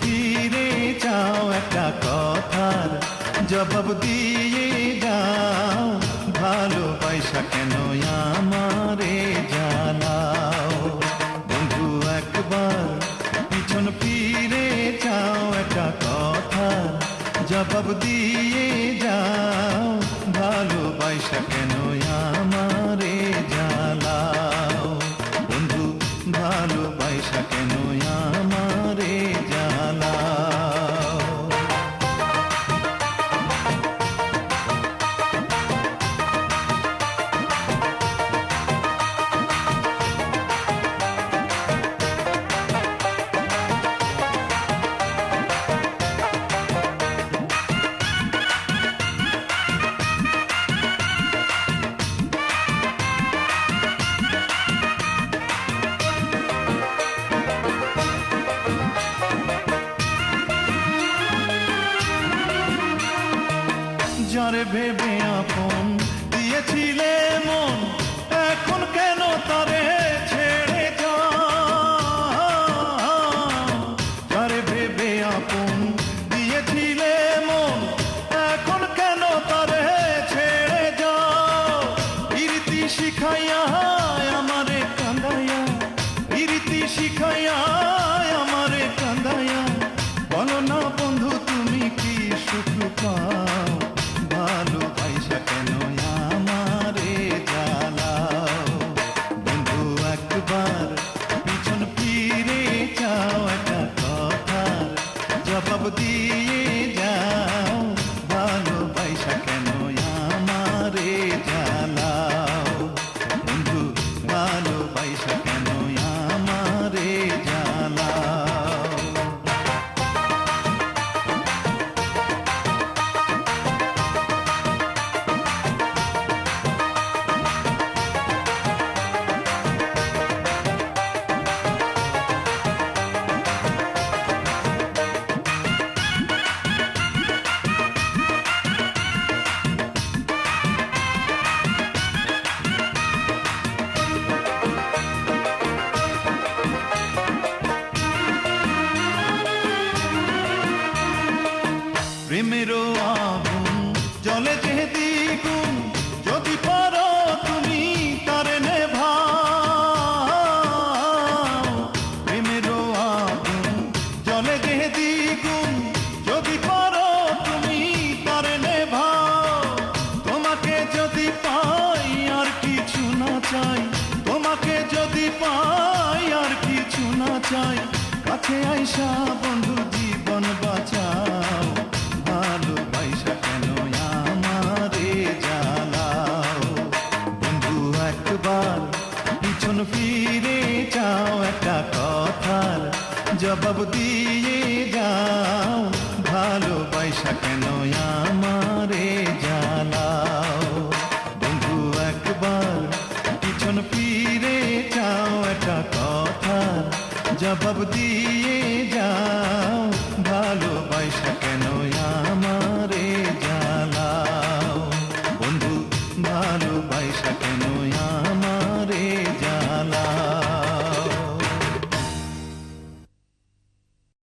ফিরে চাও একটা কথার জবাব দিয়ে যাও ভালোবাসা কেন আমারে জানাও বন্ধু, একবার পিছন ফিরে চাও একটা কথার জবাব দিয়ে যাও ভালোবাসা কেন যারে ভেবে আপন দিয়েছিলে মন এখন কেন তারে জবাব প্রেমেরও আগুন, জলে যে গুণ যদি পারো তুমি, তারে নেভাও। প্রেমেরও আগুন, জলে যে গুণ যদি পারো তুমি, তারে নেভাও। তোমাকে যদি পাই, আর কিছু না চাই। তোমাকে যদি পাই, আর কিছু না চাই। কাছে আইসা বন্ধু জবাব দিয়ে যাও ভালোবাসা কেন আমারে জ্বালাও? বন্ধু, একবার পিছন ফিরে চাও একটা কথার জবাব দিয়ে যাও ভালোবাসা কেন আমারে জ্বালাও? বন্ধু ভালোবাসা কেন